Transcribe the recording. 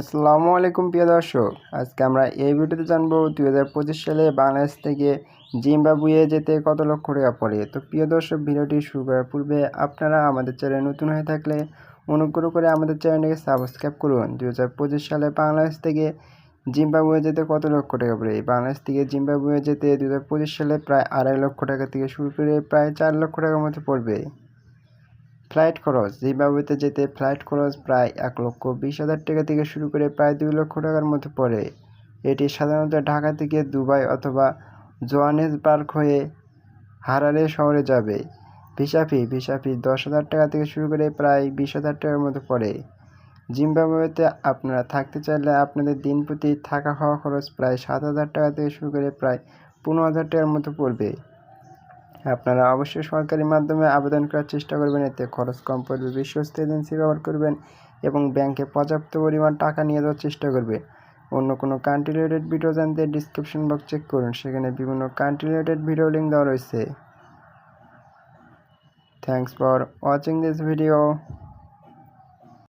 আসসালামু আলাইকুম, প্রিয় দর্শক। আজকে আমরা এই ভিডিওতে জানব দুই হাজার পঁচিশ সালে বাংলাদেশ থেকে জিম্বাবুয়ে যেতে কত লক্ষ টাকা পড়ে। তো প্রিয় দর্শক, ভিডিওটি শুরু করার পূর্বে আপনারা আমাদের চ্যানেল নতুন হয়ে থাকলে অনুগ্রহ করে আমাদের চ্যানেলটিকে সাবস্ক্রাইব করুন। দুই হাজার পঁচিশ সালে বাংলাদেশ থেকে জিম্বাবুয়ে যেতে কত লক্ষ টাকা পড়ে? বাংলাদেশ থেকে জিম্বাবুয়ে যেতে দুই হাজার পঁচিশ সালে প্রায় আড়াই লক্ষ টাকা থেকে শুরু করে প্রায় চার লক্ষ টাকার মতো পড়বে। ফ্লাইট খরচ। জিম্বাবুয়েতে যেতে ফ্লাইট খরচ প্রায় এক লক্ষ বিশ হাজার টাকা থেকে শুরু করে প্রায় দুই লক্ষ টাকার মতো পড়ে। এটি সাধারণত ঢাকা থেকে দুবাই অথবা জোয়ানেসবার্গ হয়ে হারারে শহরে যাবে। ভিসা ফি ভিসা ফি দশ হাজার টাকা থেকে শুরু করে প্রায় বিশ হাজার টাকার মতো পড়ে। জিম্বাবুয়েতে আপনারা থাকতে চাইলে আপনাদের দিন প্রতি থাকা খাওয়া খরচ প্রায় সাত হাজার টাকা থেকে শুরু করে প্রায় পনেরো হাজার টাকার মতো পড়বে। আপনারা অবশ্যই সরকারি মাধ্যমে আবেদন করার চেষ্টা করবেন। এতে খরচ কম পড়বে, বিশ্বস্ত এজেন্সি ব্যবহার করবেন এবং ব্যাংকে পর্যাপ্ত পরিমাণ টাকা নিয়ে যাওয়ার চেষ্টা করবে অন্য কোনো কান্ট্রি রিলেটেড ভিডিও জানতে ডিসক্রিপশন বক্স চেক করুন। সেখানে বিভিন্ন কান্ট্রি রিলেটেড ভিডিও লিঙ্ক দেওয়া রয়েছে। Thanks for watching this video